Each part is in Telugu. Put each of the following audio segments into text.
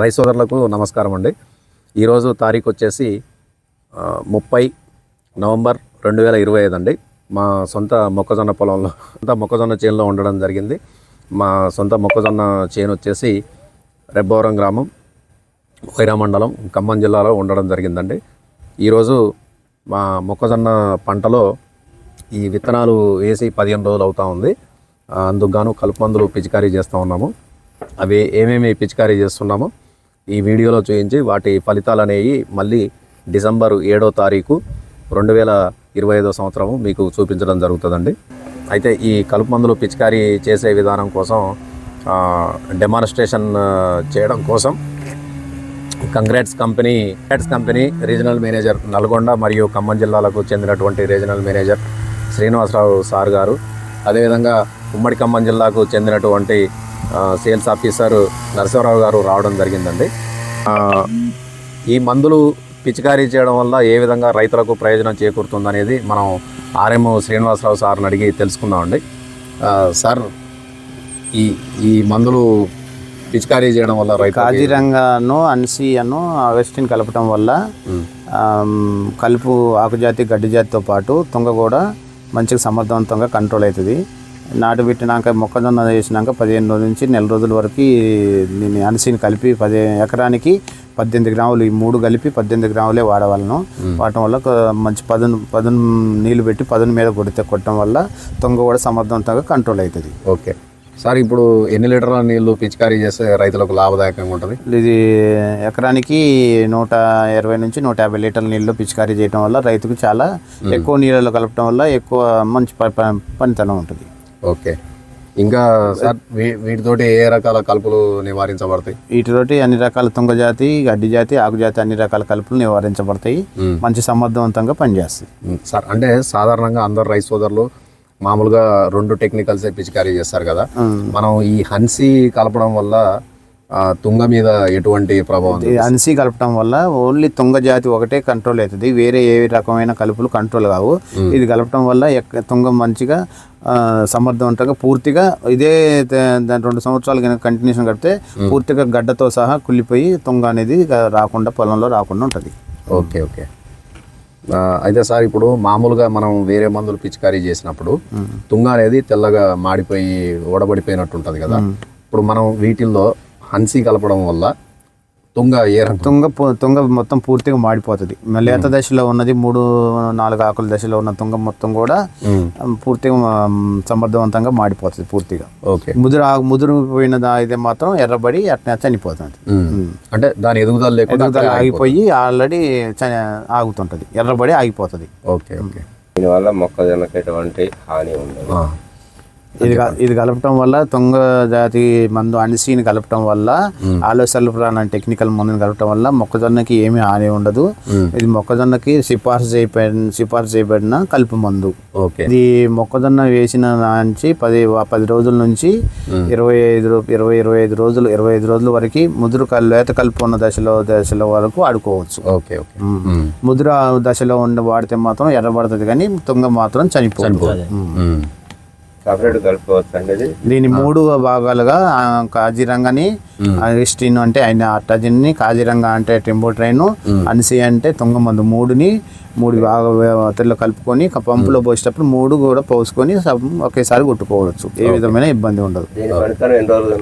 రైస్ సోదరులకు నమస్కారం అండి. ఈరోజు తారీఖు వచ్చేసి ముప్పై నవంబర్ రెండు వేల ఇరవై ఐదు అండి. మా సొంత మొక్కజొన్న పొలంలో సొంత మొక్కజొన్న చేనులో ఉండడం జరిగింది. మా సొంత మొక్కజొన్న చేను వచ్చేసి రెబ్బవరం గ్రామం వైరా మండలం ఖమ్మం జిల్లాలో ఉండడం జరిగిందండి. ఈరోజు మా మొక్కజొన్న పంటలో ఈ విత్తనాలు వేసి పదిహేను రోజులు అవుతా ఉంది. అందుకు గాను కలుపు మందులు పిచికారీ చేస్తూ ఉన్నాము. అవి ఏమేమి పిచికారీ చేస్తున్నామో ఈ వీడియోలో చూపించి వాటి ఫలితాలు అనేవి మళ్ళీ డిసెంబర్ ఏడో తారీఖు రెండు వేల ఇరవై ఐదో సంవత్సరము మీకు చూపించడం జరుగుతుందండి. అయితే ఈ కలుపు మందులు పిచికారీ చేసే విధానం కోసం డెమాన్స్ట్రేషన్ చేయడం కోసం congrats company congrats company regional manager Nalgonda మరియు ఖమ్మం జిల్లాలకు చెందినటువంటి రీజనల్ మేనేజర్ శ్రీనివాసరావు సార్ గారు. అదేవిధంగా ఉమ్మడి ఖమ్మం జిల్లాకు చెందినటువంటి సేల్స్ ఆఫీసర్ నరసింహరావు గారు రావడం జరిగిందండి. ఈ మందులు పిచికారీ చేయడం వల్ల ఏ విధంగా రైతులకు ప్రయోజనం చేకూరుతుందనేది మనం ఆర్ఎం శ్రీనివాసరావు సార్ని అడిగి తెలుసుకుందామండి. సార్ ఈ ఈ మందులు పిచికారీ చేయడం వల్ల కాజిరంగాను అన్సీయను అగస్టిన్ కలపటం వల్ల కలుపు ఆకుజాతి గడ్డి జాతితో పాటు తుంగ కూడా మంచిగా సమర్థవంతంగా కంట్రోల్ అవుతుంది. నాటు పెట్టినాక మొక్కజొన్న వేసినాక పదిహేను రోజుల నుంచి నెల రోజుల వరకు దీన్ని అన్సీని కలిపి పది ఎకరానికి పద్దెనిమిది గ్రాములు ఈ మూడు కలిపి పద్దెనిమిది గ్రాములే వాడవాలను. వాడటం వల్ల మంచి పదును పదును నీళ్ళు పెట్టి పదును మీద కొడితే కొట్టడం వల్ల తుంగ కూడా సమర్థవంతంగా కంట్రోల్ అవుతుంది. ఓకే. సార్ ఇప్పుడు ఎన్ని లీటర్ల నీళ్ళు పిచికారీ చేస్తే రైతులకు లాభదాయకంగా ఉంటుంది? ఇది ఎకరానికి నూట ఇరవై నుంచి నూట యాభై లీటర్ల నీళ్ళు పిచికారీ చేయడం వల్ల రైతుకు చాలా ఎక్కువ నీళ్ళలో కలపడం వల్ల ఎక్కువ మంచి పనితనం ఉంటుంది. ఓకే. ఇంకా సార్ వీటితోటి ఏ రకాల కలుపులు నివారించబడతాయి? వీటితోటి అన్ని రకాల తుంగ జాతి గడ్డి జాతి ఆకు జాతి అన్ని రకాల కలుపులు నివారించబడతాయి. మంచి సమర్థవంతంగా పనిచేస్తాయి. సార్ అంటే సాధారణంగా అందరు రైతు సోదరులు మామూలుగా రెండు టెక్నికల్స్ పిచికారీ చేస్తారు కదా. మనం ఈ హన్సీ కలపడం వల్ల తుంగ మీద ఎటువంటి ప్రభావం అన్సీ కలపడం వల్ల ఓన్లీ తుంగ జాతి ఒకటే కంట్రోల్ అవుతుంది. వేరే ఏ రకమైన కలుపులు కంట్రోల్ కావు. ఇది కలపడం వల్ల తుంగ మంచిగా సమర్థవంతంగా పూర్తిగా ఇదే రెండు సంవత్సరాలు కనుక కంటిన్యూషన్ కడితే పూర్తిగా గడ్డతో సహా కుళ్ళిపోయి తుంగ అనేది రాకుండా పొలంలో రాకుండా ఉంటుంది. Okay okay. అయితే సార్ ఇప్పుడు మామూలుగా మనం వేరే మందులు పిచికారీ చేసినప్పుడు తుంగ అనేది తెల్లగా మాడిపోయి ఓడబడిపోయినట్టు ఉంటుంది కదా. ఇప్పుడు మనం వీటిల్లో హన్సీ కలపడం వల్ల తుంగ ఏ తుంగ పు- తుంగ మొత్తం పూర్తిగా మాడిపోతుంది. లేత దశలో ఉన్నది మూడు నాలుగు ఆకుల దశలో ఉన్న తుంగ మొత్తం కూడా పూర్తిగా సమర్థవంతంగా మాడిపోతుంది పూర్తిగా. ఓకే. ముదురు ముదిరిపోయిన దా- అయితే మాత్రం ఎర్రబడి అట్నే చనిపోతుంది. అంటే దాని ఎదుగుదల లేకుండా ఎదుగుదల ఆగిపోయి ఆల్రెడీ చ- ఆగుతుంటది. ఎర్రబడి ఆగిపోతుంది. Okay okay. దీనివల్ల మొక్కజొన్నకి ఎటువంటి హాని ఉండదు. ఆ, ఇది ఇది కలపటం వల్ల తొంగ జాతి మందు అనిసీని కలపటం వల్ల ఆలోసల్ఫ్రాన్ అనే టెక్నికల్ మందుని కలపటం వల్ల మొక్కజొన్నకి ఏమీ హాని ఉండదు. ఇది మొక్కజొన్నకి సిఫార్సు చేయబడిన సిఫార్సు చేయబడిన కలుపు మందు. ఓకే. ఇది మొక్కజొన్న వేసిన నుంచి పది పది రోజుల నుంచి ఇరవై ఐదు ఇరవై ఇరవై ఐదు రోజులు ఇరవై ఐదు రోజుల వరకు ముదురు లేత కలుపు ఉన్న దశలో దశలో వరకు ఆడుకోవచ్చు ఓకే ఓకే. ముద్ర దశలో ఉండి వాడితే మాత్రం ఎర్రబడుతుంది కానీ తుంగ మాత్రం చనిపోతుంది సపరేట్ కలుపుకోవచ్చు అండి దీని మూడు భాగాలుగా ఆ, కాజిరంగని అగస్టిన్ అంటే ఆయన అట్టజిన్ని కాజిరంగ అంటే టెంపో ట్రైన్ అన్సి అంటే తుంగమందు మూడుని మూడు భాగ వాటిల్లో కలుపుకొని పంపులో పోసేటప్పుడు మూడు కూడా పోసుకొని ఒకేసారి కొట్టుకోవచ్చు. ఏ విధమైన ఇబ్బంది ఉండదు. ఎన్ని రోజులు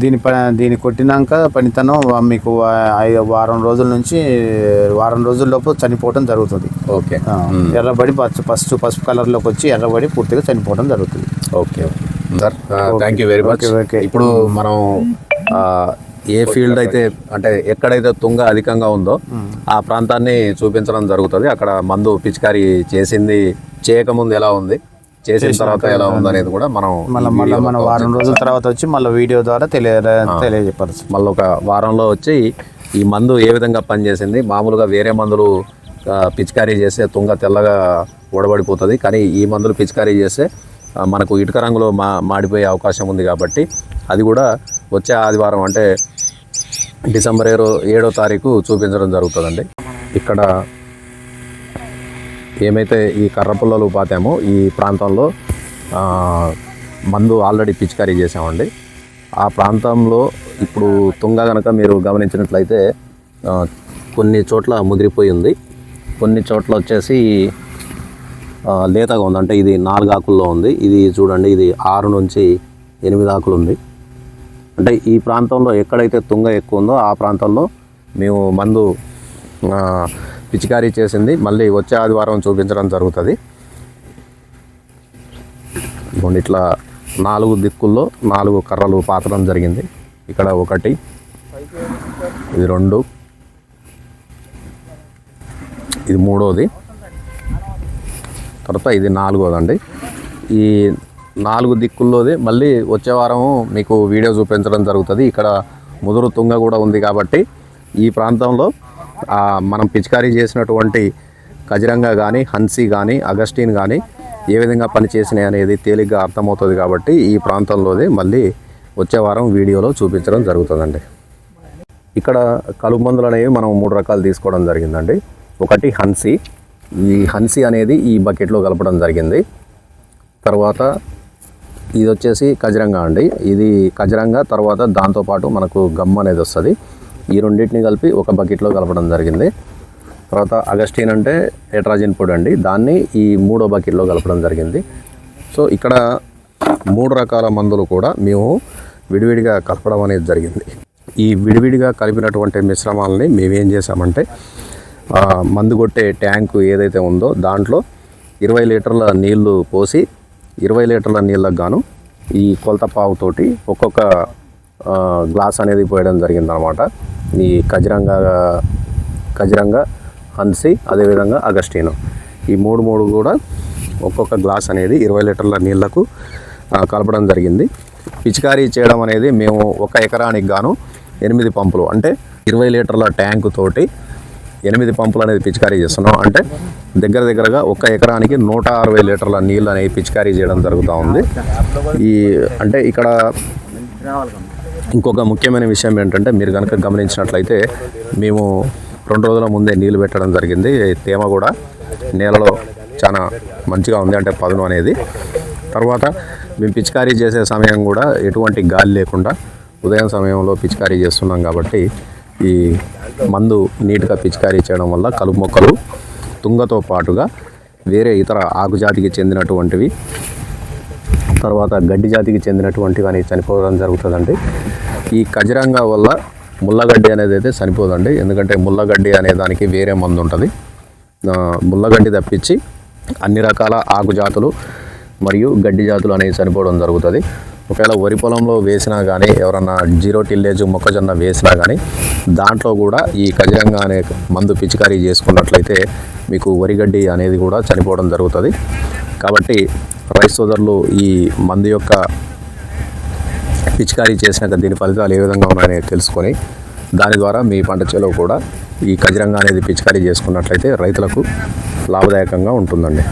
దీని ప దీన్ని కొట్టినాక పనితనం మీకు వారం రోజుల నుంచి వారం రోజుల్లోపు చనిపోవడం జరుగుతుంది. ఓకే. ఎర్రబడి పచ్చ పసుపు పసుపు కలర్లోకి వచ్చి ఎర్రబడి పూర్తిగా చనిపోవడం జరుగుతుంది. Okay sir thank you very much. ఇప్పుడు మనం ఏ ఫీల్డ్ అయితే అంటే ఎక్కడైతే తుంగ అధికంగా ఉందో ఆ ప్రాంతాన్ని చూపించడం జరుగుతుంది. అక్కడ మందు పిచికారీ చేసింది చేయకముందు ఎలా ఉంది? చేసిన తర్వాత ఎలా ఉంది అనేది కూడా మనం మళ్ళీ మళ్ళీ మన వారం రోజుల తర్వాత వచ్చి మళ్ళీ వీడియో ద్వారా తెలియ తెలియజెప్పచ్చు. మళ్ళీ ఒక వారంలో వచ్చి ఈ మందు ఏ విధంగా పనిచేసింది? మామూలుగా వేరే మందులు పిచికారీ చేస్తే తుంగ తెల్లగా ఊడబడిపోతుంది. కానీ ఈ మందులు పిచికారీ చేస్తే మనకు ఇటుక రంగులో మా మాడిపోయే అవకాశం ఉంది కాబట్టి అది కూడా వచ్చే ఆదివారం అంటే డిసెంబర్ ఏడో ఏడో తారీఖు చూపించడం జరుగుతుందండి. ఇక్కడ ఏమైతే ఈ కర్రపుల్లలు పాతామో ఈ ప్రాంతంలో మందు ఆల్రెడీ పిచికారీ చేసామండి ఆ ప్రాంతంలో ఇప్పుడు తుంగ కనుక మీరు గమనించినట్లయితే కొన్ని చోట్ల ముదిరిపోయి ఉంది. కొన్ని చోట్ల వచ్చేసి లేతగా ఉంది. అంటే ఇది నాలుగు ఆకుల్లో ఉంది. ఇది చూడండి ఇది ఆరు నుంచి ఎనిమిది ఆకులు ఉంది. అంటే ఈ ప్రాంతంలో ఎక్కడైతే తుంగ ఎక్కువ ఉందో ఆ ప్రాంతంలో మేము మందు పిచికారీ చేసింది. మళ్ళీ వచ్చే ఆదివారం చూపించడం జరుగుతుంది. ఇట్లా నాలుగు దిక్కుల్లో నాలుగు కర్రలు పాతడం జరిగింది. ఇక్కడ ఒకటి ఇది రెండు ఇది మూడోది. తర్వాత ఇది నాలుగోదండి. ఈ నాలుగు దిక్కుల్లోది మళ్ళీ వచ్చే వారం మీకు వీడియో చూపించడం జరుగుతుంది. ఇక్కడ ముదురు తుంగ కూడా ఉంది కాబట్టి ఈ ప్రాంతంలో మనం పిచికారీ చేసినటువంటి కజిరంగా కానీ హన్సీ కానీ అగస్టిన్ కానీ ఏ విధంగా పనిచేసినాయి అనేది తేలిగ్గా అర్థమవుతుంది కాబట్టి ఈ ప్రాంతంలోది మళ్ళీ వచ్చే వారం వీడియోలో చూపించడం జరుగుతుందండి. ఇక్కడ కలుపు మందులు అనేవి మనం మూడు రకాలు తీసుకోవడం జరిగిందండి. ఒకటి హన్సీ. ఈ హన్సీ అనేది ఈ బకెట్లో కలపడం జరిగింది. తర్వాత ఇది వచ్చేసి కజరంగా అండి. ఇది కజరంగా తర్వాత దాంతోపాటు మనకు గమ్ అనేది వస్తుంది. ఈ రెండింటిని కలిపి ఒక బకెట్లో కలపడం జరిగింది. తర్వాత అగస్టిన్ అంటే ఎట్రాజిన్ పొడి అండి. దాన్ని ఈ మూడో బకెట్లో కలపడం జరిగింది. సో ఇక్కడ మూడు రకాల మందులు కూడా మేము విడివిడిగా కలపడం అనేది జరిగింది. ఈ విడివిడిగా కలిపినటువంటి మిశ్రమాలని మేమేం చేసామంటే మందు కొట్టే ట్యాంకు ఏదైతే ఉందో దాంట్లో ఇరవై లీటర్ల నీళ్ళు పోసి ఇరవై లీటర్ల నీళ్ళకు గాను ఈ కొలత పావుతోటి ఒక్కొక్క గ్లాస్ అనేది పోయడం జరిగిందనమాట. ఈ కజిరంగా కజిరంగా హన్సీ అదేవిధంగా అగస్టీను. ఈ మూడు మూడు కూడా ఒక్కొక్క గ్లాస్ అనేది ఇరవై లీటర్ల నీళ్ళకు కలపడం జరిగింది. పిచికారీ చేయడం అనేది మేము ఒక ఎకరానికి గాను ఎనిమిది పంపులు అంటే ఇరవై లీటర్ల ట్యాంకు తోటి ఎనిమిది పంపులు అనేది పిచికారీ చేస్తున్నాం. అంటే దగ్గర దగ్గరగా ఒక ఎకరానికి నూట అరవై లీటర్ల నీళ్ళు అనేది పిచికారీ చేయడం జరుగుతూ ఉంది. ఈ అంటే ఇక్కడ ఇంకొక ముఖ్యమైన విషయం ఏంటంటే మీరు కనుక గమనించినట్లయితే మేము రెండు రోజుల ముందే నీళ్ళు పెట్టడం జరిగింది. తేమ కూడా నేలలో చాలా మంచిగా ఉంది అంటే పదును అనేది. తర్వాత మేము పిచికారీ చేసే సమయం కూడా ఎటువంటి గాలి లేకుండా ఉదయం సమయంలో పిచికారీ చేస్తున్నాం కాబట్టి ఈ మందు నీట్గా పిచికారీ చేయడం వల్ల కలుపు మొక్కలు తుంగతో పాటుగా వేరే ఇతర ఆకుజాతికి చెందినటువంటివి తర్వాత గడ్డి జాతికి చెందినటువంటివి కానీ చనిపోవడం జరుగుతుందండి. ఈ కజరంగా వల్ల ముల్లగడ్డి అనేది అయితే చనిపోదండి. ఎందుకంటే ముల్లగడ్డి అనే దానికి వేరే మందు ఉంటుంది. ముల్లగడ్డి తప్పించి అన్ని రకాల ఆకు జాతులు మరియు గడ్డి జాతులు అనేవి చనిపోవడం జరుగుతుంది. ఒకవేళ వరి పొలంలో వేసినా కానీ ఎవరన్నా జీరో టిల్లేజ్ మొక్కజొన్న వేసినా కానీ దాంట్లో కూడా ఈ కజిరంగా అనే మందు పిచికారీ చేసుకున్నట్లయితే మీకు వరిగడ్డి అనేది కూడా చనిపోవడం జరుగుతుంది. కాబట్టి రైతు సోదరులు ఈ మందు యొక్క పిచికారీ చేసినాక దీని ఫలితాలు ఏ విధంగా ఉన్నాయని తెలుసుకొని దాని ద్వారా మీ పంట చేలో కూడా ఈ కజిరంగా అనేది పిచికారీ చేసుకున్నట్లయితే రైతులకు లాభదాయకంగా ఉంటుందండి.